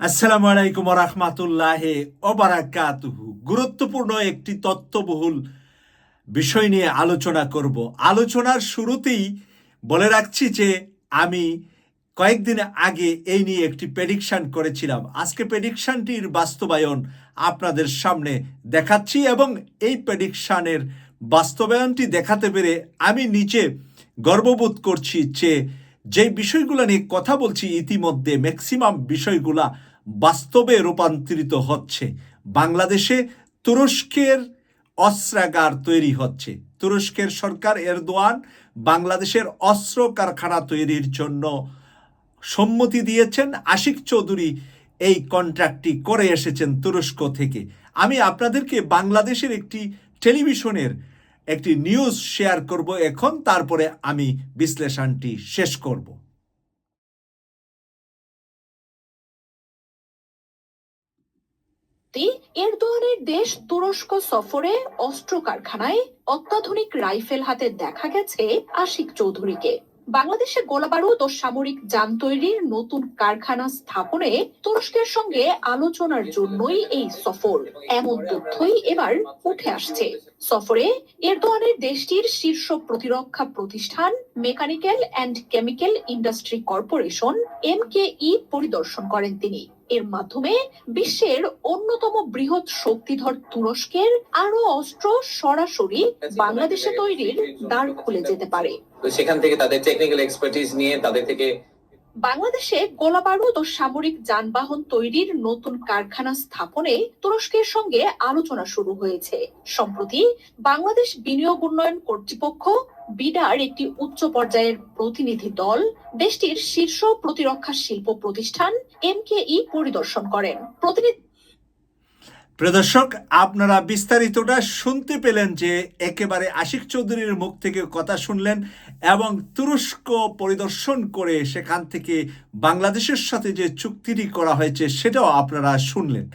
আসসালামু আলাইকুম রহমাতুল্লাহ ওবারাকাতুহু গুরুত্বপূর্ণ একটি তত্ত্ববহুল বিষয় নিয়ে আলোচনা করব। আলোচনার শুরুতেই বলে রাখছি যে, আমি কয়েকদিন আগে এই নিয়ে একটি প্রেডিকশন করেছিলাম। আজকে প্রেডিকশনটির বাস্তবায়ন আপনাদের সামনে দেখাচ্ছি এবং এই প্রেডিকশানের বাস্তবায়নটি দেখাতে পেরে আমি নিচে গর্ববোধ করছি যে যে বিষয়গুলো নিয়ে কথা বলছি ইতিমধ্যে ম্যাক্সিমাম বিষয়গুলা বাস্তবে রূপান্তরিত হচ্ছে। বাংলাদেশে তুরস্কের অস্ত্রাগার তৈরি হচ্ছে। তুরস্কের সরকার এরদোয়ান বাংলাদেশের অস্ত্র কারখানা তৈরির জন্য সম্মতি দিয়েছেন। আশিক চৌধুরী এই কন্ট্রাক্টটি করে এসেছেন তুরস্ক থেকে। আমি আপনাদেরকে বাংলাদেশের একটি টেলিভিশনের একটি নিউজ শেয়ার করব এখন, তারপরে আমি বিশ্লেষণটি শেষ করব। এরদোয়ানের দেশ তুরস্ক সফরে অস্ত্র কারখানায় অত্যাধুনিক রাইফেল হাতে দেখা গেছে আশিক চৌধুরীকে। বাংলাদেশে গোলাবারুদ ও সামরিক যান তৈরির নতুন কারখানা স্থাপনে তুরস্কের সঙ্গে আলোচনার জন্যই এই সফর। এমন তথ্যই এবার উঠে আসছে। সফরে এরদোয়ানের দেশটির শীর্ষ প্রতিরক্ষা প্রতিষ্ঠান, mechanical and chemical industry corporation, MKE পরিদর্শন করেন তিনি। এর মাধ্যমে বিশ্বের অন্যতম বৃহৎ শক্তিধর তুরস্কের আরও অস্ত্র সরাসরি বাংলাদেশে তৈরির দ্বার খুলে যেতে পারে। তো সেখান থেকে তাদের টেকনিক্যাল এক্সপার্টিস নিয়ে তাদের থেকে বাংলাদেশে গোলাবারুদ ও সামরিক যানবাহন তৈরির নতুন কারখানা স্থাপনে তুরস্কের সঙ্গে আলোচনা শুরু হয়েছে। সম্প্রতি বাংলাদেশ বিনিয়োগ উন্নয়ন কর্তৃপক্ষ বিডার একটি উচ্চ পর্যায়ের প্রতিনিধি দল দেশটির শীর্ষ প্রতিরক্ষা শিল্প প্রতিষ্ঠান এমকেই পরিদর্শন করেন। প্রতিনিধি প্রদর্শক আপনারা বিস্তারিতটা শুনতে পেলেন যে একেবারে আশিক চৌধুরীর মুখ থেকে কথা শুনলেন এবং তুরস্ক পরিদর্শন করে সেখান থেকে বাংলাদেশের সাথে যে চুক্তিটি করা হয়েছে সেটাও আপনারা শুনলেন।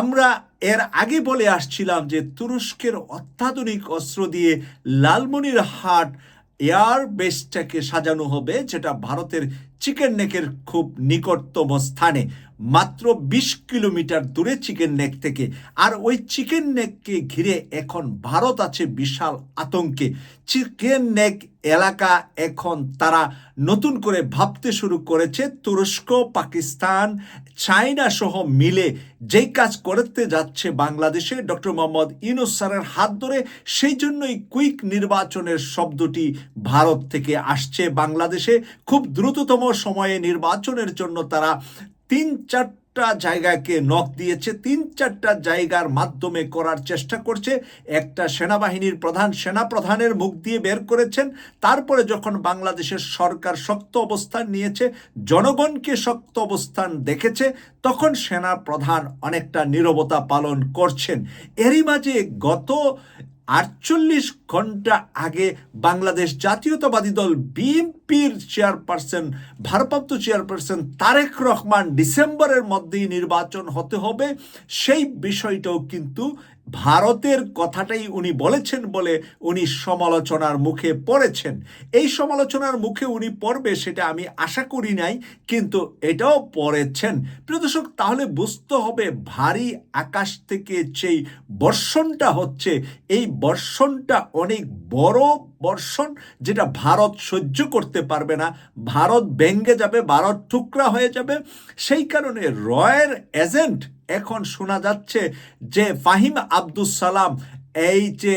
আমরা এর আগে বলে আসছিলাম যে তুরস্কের অত্যাধুনিক অস্ত্র দিয়ে লালমনিরহাট এয়ার বেসটাকে সাজানো হবে, যেটা ভারতের চিকেন নেকের খুব নিকটতম স্থানে মাত্র বিশ কিলোমিটার দূরে চিকেন নেক থেকে। আর ওই চিকেন নেককে ঘিরে এখন ভারত আছে বিশাল আতঙ্কে। চিকেন নেক এলাকা এখন তারা নতুন করে ভাবতে শুরু করেছে তুরস্ক, পাকিস্তান, চায়না সহ মিলে যেই কাজ করতে যাচ্ছে বাংলাদেশে। ডক্টর মোহাম্মদ ইউনুস স্যারের হাত ধরে সেই জন্যই কুইক নির্বাচনের শব্দটি ভারত থেকে আসছে বাংলাদেশে। খুব দ্রুততম সময়ে নির্বাচনের জন্য তারা তিন চারটা জায়গাকে নখ দিয়েছে। তিন চারটা জায়গার মাধ্যমে করার চেষ্টা করছে। একটা সেনাবাহিনীর প্রধান সেনা প্রধানের মুখ দিয়ে বের করেছেন। তারপরে যখন বাংলাদেশের সরকার শক্ত অবস্থান নিয়েছে, জনগণকে শক্ত অবস্থান দেখেছে, তখন সেনা প্রধান অনেকটা নীরবতা পালন করছেন। এরই মাঝে গত আটচল্লিশ ঘণ্টা আগে বাংলাদেশ জাতীয়তাবাদী দল বিএনপির চেয়ারপারসন, ভারপ্রাপ্ত চেয়ারপারসন তারেক রহমান ডিসেম্বরের মধ্যেই নির্বাচন হতে হবে। সেই বিষয়টাও কিন্তু ভারতের কথাটাই উনি বলেছেন বলে উনি সমালোচনার মুখে পড়েছেন। এই সমালোচনার মুখে উনি পড়বে সেটা আমি আশা করি নাই, কিন্তু এটাও পড়েছেন। প্রিয় দর্শক, তাহলে বুঝতে হবে ভারী আকাশ থেকে যেই বর্ষণটা হচ্ছে, এই বর্ষণটা অনেক বড় বর্ষণ যেটা ভারত সহ্য করতে পারবে না। ভারত ব্যঙ্গে যাবে, ভারত টুকরা হয়ে যাবে। সেই কারণে রয়ের এজেন্ট এখন শোনা যাচ্ছে যে ফাহিম আব্দুস সালাম এই যে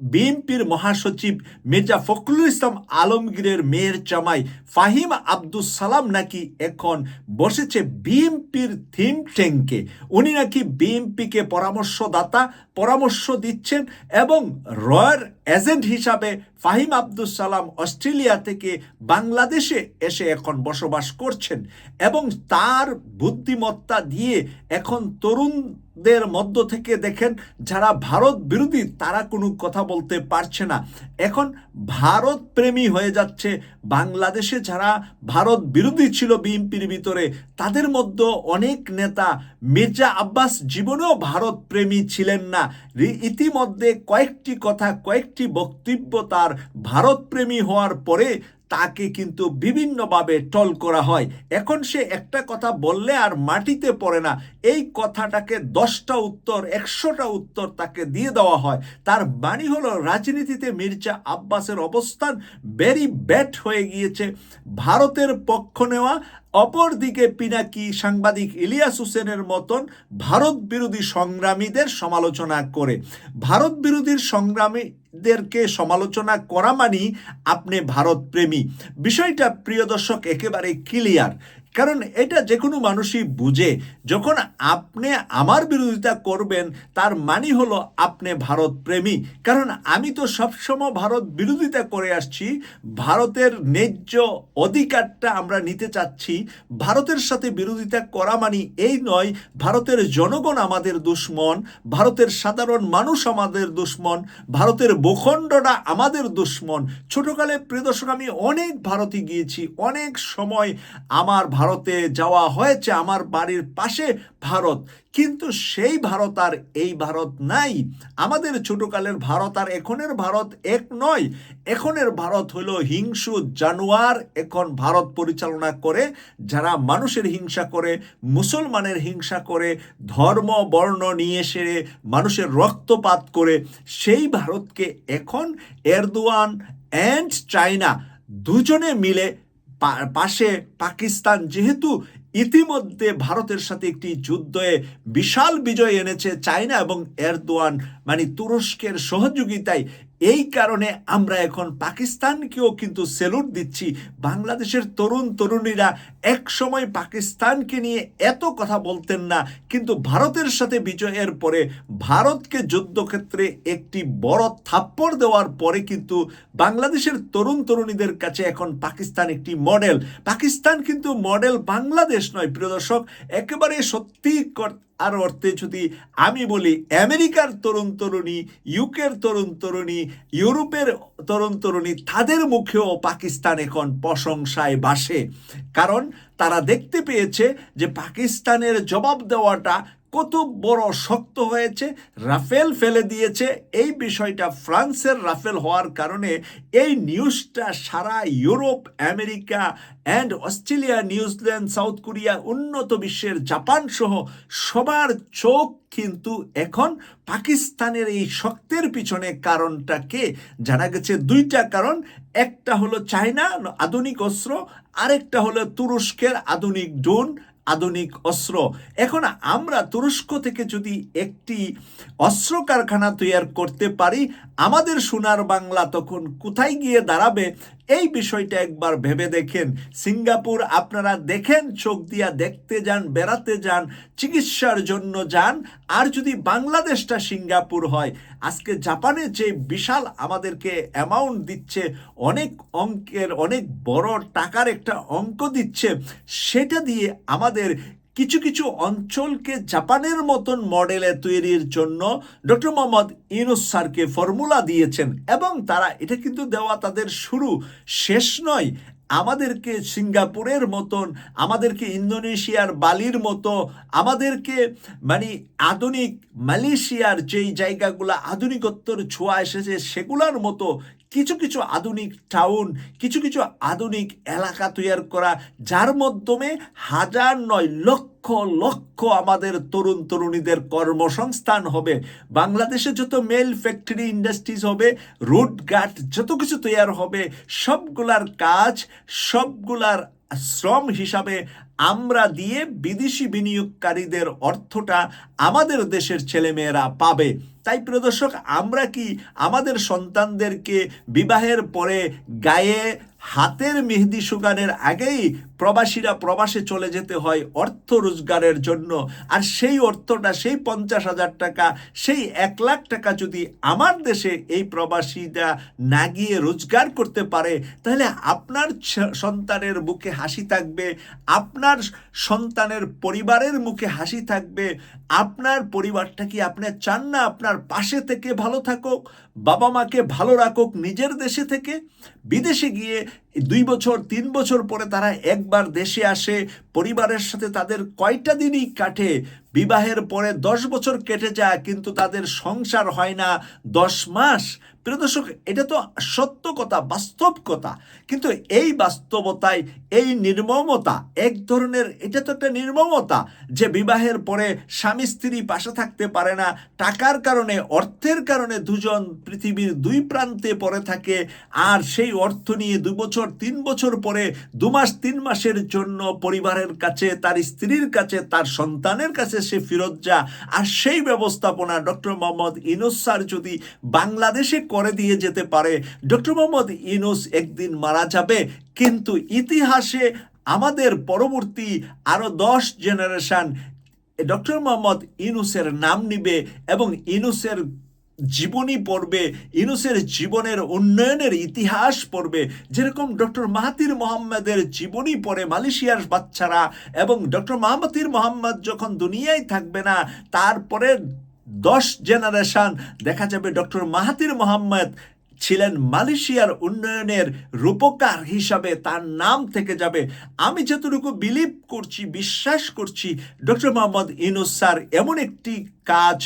বিএনপির মহাসচিব মির্জা ফখরুল ইসলাম আলমগীরের মেয়ের জামাই ফাহিম আব্দুল সালাম নাকি এখন বসেছে বিএনপির থিম ট্যাঙ্কে। উনি নাকি বিএনপিকে পরামর্শদাতা পরামর্শ দিচ্ছেন এবং রয়্যাল এজেন্ট হিসাবে ফাহিম আব্দুস সালাম অস্ট্রেলিয়া থেকে বাংলাদেশে এসে এখন বসবাস করছেন এবং তার বুদ্ধিমত্তা দিয়ে এখন তরুণদের মধ্য থেকে দেখেন যারা ভারত বিরোধী, তারা কোনো কথা বলতে পারছে না। এখন ভারত প্রেমী হয়ে যাচ্ছে। বাংলাদেশে যারা ভারত বিরোধী ছিল বিএনপির ভিতরে, তাদের মধ্যে অনেক নেতা মির্জা আব্বাস জীবনেও ভারত প্রেমী ছিলেন না। ইতিমধ্যে কয়েকটি কথা, কয়েকটি বক্তব্য তার ভারতপ্রেমী হওয়ার পরে তাকে কিন্তু বিভিন্নভাবে টল করা হয়। এখন সে একটা কথা বললে আর মাটিতে পড়ে না। এই কথাটাকে দশটা উত্তর, একশোটা উত্তর তাকে দিয়ে দেওয়া হয়। তার বাণী হলো, রাজনীতিতে মির্জা আব্বাসের অবস্থান ভেরি ব্যাট হয়ে গিয়েছে। ভারতের পক্ষ নেওয়া অপরদিকে পিনাকি সাংবাদিক ইলিয়াস হোসেনের মতন ভারত বিরোধী সংগ্রামীদের সমালোচনা করে। ভারত বিরোধীর সংগ্রামীদেরকে সমালোচনা করা মানি আপনি ভারতপ্রেমী। বিষয়টা, প্রিয় দর্শক, একেবারে ক্লিয়ার কারণ এটা যে কোনো মানুষই বুঝে। যখন আপনি আমার বিরোধিতা করবেন, তার মানে হলো আপনি ভারত প্রেমী। কারণ আমি তো সবসময় ভারত বিরোধিতা করে আসছি, ভারতের ন্যায্য অধিকারটা আমরা নিতে চাচ্ছি। ভারতের সাথে বিরোধিতা করা মানে এই নয়, ভারতের জনগণ আমাদের দুশ্মন, ভারতের সাধারণ মানুষ আমাদের দুশ্মন, ভারতের ভূখণ্ডটা আমাদের দুশ্মন। ছোটকালে, প্রিয় দর্শক, আমি অনেক ভারতে গিয়েছি, অনেক সময় আমার ভারতে যাওয়া হয়েছে, আমার বাড়ির পাশে ভারত। কিন্তু সেই ভারত আর এই ভারত নাই। আমাদের ছোটকালের ভারত আর এখনের ভারত এক নয়। এখনের ভারত হলো হিংসু জানোয়ার। এখন ভারত পরিচালনা করে, যারা মানুষের হিংসা করে, মুসলমানের হিংসা করে, ধর্ম, বর্ণ নিয়ে সেরে মানুষের রক্তপাত করে, সেই ভারতকে এখন এরদোয়ান অ্যান্ড চায়না দুজনে মিলে পাশে পাকিস্তান যেহেতু ইতিমধ্যে ভারতের সাথে একটি যুদ্ধে বিশাল বিজয় এনেছে চায়না এবং এরদোয়ান মানে তুরস্কের সহযোগিতায় এই কারণে আমরা এখন পাকিস্তানকেও কিন্তু সেলুট দিচ্ছি। বাংলাদেশের তরুণ তরুণীরা এক সময় পাকিস্তানকে নিয়ে এত কথা বলতেন না, কিন্তু ভারতের সাথে বিজয়ের পরে ভারতকে যুদ্ধক্ষেত্রে একটি বড় থাপ্পড় দেওয়ার পরে কিন্তু বাংলাদেশের তরুণ তরুণীদের কাছে এখন পাকিস্তান একটি মডেল। পাকিস্তান কিন্তু মডেল বাংলাদেশ নয়, প্রিয় দর্শক। একেবারে সত্যি আর অর্থে যদি আমি বলি, আমেরিকার তরুণ তরুণী, ইউকের তরুণ তরুণী, ইউরোপের তরুণ তরুণী, তাদের মুখেও পাকিস্তান এখন প্রশংসায় বাসে কারণ তারা দেখতে পেয়েছে যে পাকিস্তানের জবাব দেওয়াটা কত বড় শক্ত হয়েছে, রাফেল ফেলে দিয়েছে। এই বিষয়টা ফ্রান্সের রাফেল হওয়ার কারণে এই নিউজটা সারা Europe, America and Australia, New Zealand, South Korea, উন্নত বিশ্বের জাপান সহ সবার চোখ কিন্তু এখন পাকিস্তানের এই শক্তের পিছনে কারণটা কে জানা গেছে দুইটা কারণ। একটা হলো চায়না, আধুনিক অস্ত্র, আরেকটা হলো তুরস্কের আধুনিক ড্রোন আধুনিক অস্ত্র। এখন আমরা তুরস্ক থেকে যদি একটি অস্ত্র কারখানা তৈরি করতে পারি, আমাদের সোনার বাংলা তখন কোথায় গিয়ে দাঁড়াবে? এই বিষয়টা একবার ভেবে দেখেন। সিঙ্গাপুর আপনারা দেখেন, চোখ দিয়া দেখতে যান, বেড়াতে যান, চিকিৎসার জন্য যান। আর যদি বাংলাদেশটা সিঙ্গাপুর হয়, আজকে জাপানে যে বিশাল আমাদেরকে অ্যামাউন্ট দিচ্ছে, অনেক অঙ্কের, অনেক বড় টাকার একটা অঙ্ক দিচ্ছে, সেটা দিয়ে আমাদের কিছু কিছু অঞ্চলকে জাপানের মতন মডেলে তৈরির জন্য ডক্টর মোহাম্মদ ইউনুস স্যারকে ফর্মুলা দিয়েছেন এবং তারা এটা কিন্তু দেওয়া তাদের শুরু, শেষ নয়। আমাদেরকে সিঙ্গাপুরের মতন, আমাদেরকে ইন্দোনেশিয়ার বালির মতো, আমাদেরকে মানে আধুনিক মালয়েশিয়ার যেই জায়গাগুলো আধুনিকত্বর ছোঁয়া এসেছে সেগুলোর মতো কিছু কিছু আধুনিক টাউন কিছু কিছু আধুনিক এলাকা তৈরি করা, যার মাধ্যমে হাজার নয় লক্ষ লক্ষ আমাদের তরুণ তরুণীদের কর্মসংস্থান হবে। বাংলাদেশে যত মেল ফ্যাক্টরি ইন্ডাস্ট্রিজ হবে রোড ঘাট যত কিছু তৈরি হবে, সবগুলার কাজ, সবগুলার শ্রম হিসাবে আমরা দিয়ে বিদেশি বিনিয়োগকারীদের অর্থটা আমাদের দেশের ছেলেমেয়েরা পাবে। তাই প্রিয় দর্শক আমরা কি আমাদের সন্তানদেরকে বিবাহের পরে গায়ে হাতের মেহেদি সুগানের আগেই প্রবাসীরা প্রবাসে চলে যেতে হয় অর্থ রোজগারের জন্য। আর সেই অর্থটা, সেই পঞ্চাশ হাজার টাকা, সেই এক লাখ টাকা যদি আমার দেশে এই প্রবাসীরা না গিয়ে রোজগার করতে পারে, তাহলে আপনার সন্তানের মুখে হাসি থাকবে, আপনার সন্তানের পরিবারের মুখে হাসি থাকবে, আপনার পরিবারটা কি আপনি চান না আপনার পাশে থেকে ভালো থাকুক বাবা মাকে ভালো রাখুক, নিজের দেশে থেকে? বিদেশে গিয়ে দুই বছর, তিন বছর পরে তারা একবার দেশে আসে, পরিবারের সাথে তাদের কয়টা দিনই কাটে বিবাহের পরে দশ বছর কেটে যায়, কিন্তু তাদের সংসার হয় না দশ মাস। প্রিয় দর্শক, এটা তো সত্য কথা, বাস্তব কথা। কিন্তু এই বাস্তবতায়, এই নির্মমতা, এক ধরনের, এটা তো একটা নির্মমতা যে বিবাহের পরে স্বামী স্ত্রী পাশে থাকতে পারে না, টাকার কারণে, অর্থের কারণে দুজন পৃথিবীর দুই প্রান্তে পড়ে থাকে, আর সেই অর্থ নিয়ে দু বছর, তিন বছর পরে, দু মাস, তিন মাসের জন্য পরিবারের কাছে, তার স্ত্রীর কাছে, তার সন্তানের কাছে সে ফিরত যা। আর সেই ব্যবস্থাপনা ডক্টর মোহাম্মদ ইনুস স্যার যদি বাংলাদেশে করে দিয়ে যেতে পারে, ডক্টর মোহাম্মদ ইনুস একদিন মারা যাবে। কিন্তু ইতিহাসে আমাদের পরবর্তী আরও দশ জেনারেশান ডক্টর মোহাম্মদ ইনুসের নাম নিবে এবং ইনুসের জীবনী পড়বে ইনুসের জীবনের উন্নয়নের ইতিহাস পড়বে। যেরকম ডক্টর মাহাতির মোহাম্মদের জীবনী পড়ে মালয়েশিয়ার বাচ্চারা এবং ডক্টর মাহাতির মোহাম্মদ যখন দুনিয়ায় থাকবে না, তারপরে দশ জেনারেশন, দেখা যাবে ডক্টর মাহাতির মোহাম্মদ ছিলেন মালয়েশিয়ার উন্নয়নের রূপকার হিসাবে তার নাম থেকে যাবে। আমি যতটুকু বিলিভ করছি, বিশ্বাস করছি, ডক্টর মোহাম্মদ ইনুস স্যার এমন একটি কাজ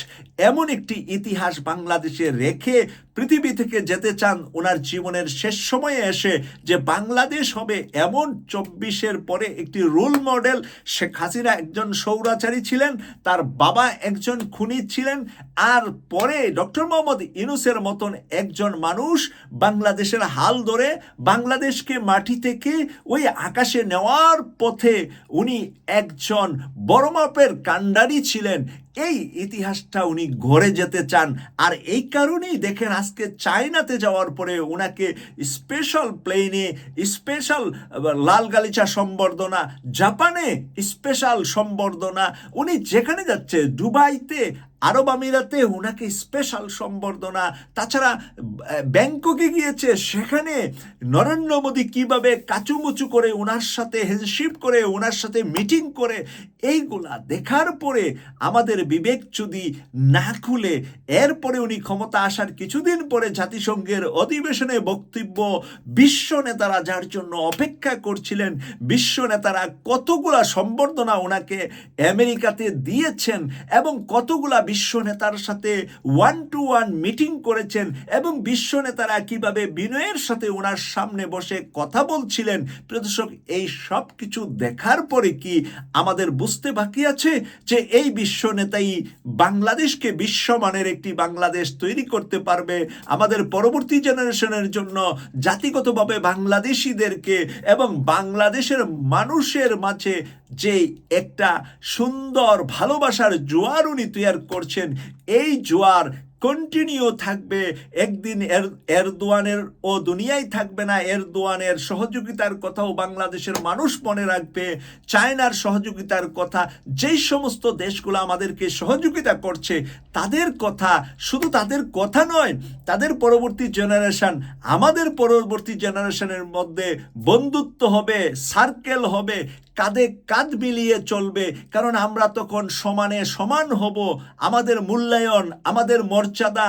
এমন একটি ইতিহাস বাংলাদেশে রেখে পৃথিবী থেকে যেতে চান, ওনার জীবনের শেষ সময়ে এসে যে বাংলাদেশ হবে এমন চব্বিশের পরে একটি রোল মডেল। শেখ হাসিনা একজন সৌরাচারী ছিলেন, তার বাবা একজন খুনি ছিলেন, আর পরে ডক্টর মোহাম্মদ ইনুসের মতন একজন মানুষ বাংলাদেশের হাল ধরে বাংলাদেশকে মাটি থেকে ওই আকাশে নেওয়ার পথে উনি একজন বড় মাপের কাণ্ডারি ছিলেন। এই ইতিহাসটা উনি ঘরে যেতে চান। আর এই কারণেই দেখেন আজকে চায়নাতে যাওয়ার পরে ওনাকে স্পেশাল প্লেনে স্পেশাল লাল গালিচা সম্বর্ধনা, জাপানে স্পেশাল সম্বর্ধনা, উনি যেখানে যাচ্ছে, দুবাইতে আরব আমিরাতে ওনাকে স্পেশাল সম্বর্ধনা, তাছাড়া ব্যাংককে গিয়েছে, সেখানে নরেন্দ্র মোদী কীভাবে কাচুমুচু করে ওনার সাথে হ্যান্ডশিপ করে ওনার সাথে মিটিং করে, এইগুলা দেখার পরে আমাদের বিবেক যদি না খুলে, এরপরে উনি ক্ষমতা আসার কিছুদিন পরে জাতিসংঘের অধিবেশনে বক্তব্য বিশ্ব নেতারা যার জন্য অপেক্ষা করছিলেন, বিশ্ব নেতারা কতগুলা সম্বর্ধনা ওনাকে আমেরিকাতে দিয়েছেন এবং কতগুলা বিশ্ব নেতার সাথে ওয়ান টু ওয়ান মিটিং করেছেন এবং বিশ্ব নেতারা কীভাবে বিনয়ের সাথে ওনার সামনে বসে কথা বলছিলেন, প্রদর্শক, এই সব কিছু দেখার পরে কি আমাদের বুঝতে বাকি আছে যে এই বিশ্ব নেতাই বাংলাদেশকে বিশ্বমানের একটি বাংলাদেশ তৈরি করতে পারবে? আমাদের পরবর্তী জেনারেশনের জন্য জাতিগতভাবে বাংলাদেশিদেরকে এবং বাংলাদেশের মানুষের মাঝে যে একটা সুন্দর ভালোবাসার জোয়ার উনি তৈরি করছেন, এই জোয়ার কন্টিনিউ থাকবে। একদিন এর, এরদোয়ানের ও দুনিয়ায় থাকবে না, এরদোয়ানের সহযোগিতার কথাও বাংলাদেশের মানুষ মনে রাখবে। চায়নার সহযোগিতার কথা, যেই সমস্ত দেশগুলো আমাদেরকে সহযোগিতা করছে, তাদের কথা শুধু তাদের কথা নয়, তাদের পরবর্তী জেনারেশন আমাদের পরবর্তী জেনারেশনের মধ্যে বন্ধুত্ব হবে সার্কেল হবে কাঁধে কাঁধ মিলিয়ে চলবে, কারণ আমরা তখন সমানে সমান হব। আমাদের মূল্যায়ন, আমাদের মর্যাদা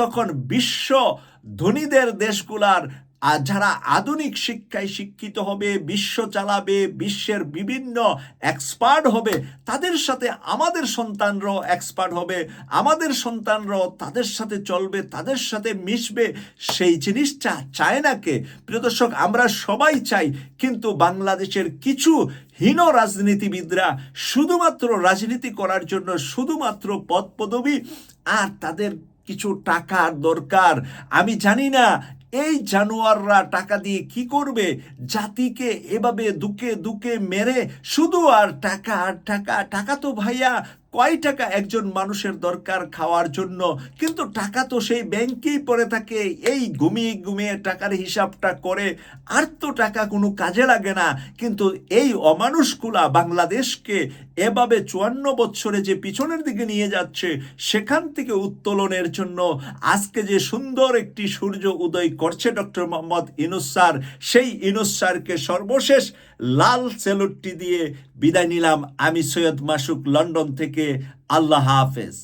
তখন বিশ্ব ধনীদের দেশগুলার আর যারা আধুনিক শিক্ষায় শিক্ষিত হবে, বিশ্ব চালাবে, বিশ্বের বিভিন্ন এক্সপার্ট হবে, তাদের সাথে আমাদের সন্তানরাও এক্সপার্ট হবে, আমাদের সন্তানরাও তাদের সাথে চলবে, তাদের সাথে মিশবে। সেই জিনিসটা চায় নাকে প্রিয় দর্শক, আমরা সবাই চাই, কিন্তু বাংলাদেশের কিছু হীন রাজনীতিবিদরা শুধুমাত্র রাজনীতি করার জন্য শুধুমাত্র পদ পদবি আর তাদের কিছু টাকার দরকার। আমি জানি না এই জানোয়াররা টাকা দিয়ে কি করবে? জাতিকে এভাবে দুকে দুকে মেরে শুধু আর টাকা আর টাকা টাকা তো ভাইয়া কয় টাকা একজন মানুষের দরকার খাওয়ার জন্য? কিন্তু টাকা তো সেই ব্যাংকেই পড়ে থাকে। এই ঘুমিয়ে ঘুমিয়ে টাকার হিসাবটা করে আর তো টাকা কোনো কাজে লাগে না। কিন্তু এই অমানুষগুলা বাংলাদেশকে এভাবে চুয়ান্ন বৎসরে যে পিছনের দিকে নিয়ে যাচ্ছে, সেখান থেকে উত্তোলনের জন্য আজকে যে সুন্দর একটি সূর্য উদয় করছে ডক্টর মোহাম্মদ ইনুস স্যার, সেই ইনুস স্যারকে সর্বশেষ লাল সেলুটটি দিয়ে বিদায় নিলাম। আমি সৈয়দ মাসুক, লন্ডন থেকে। আল্লাহ হাফেজ।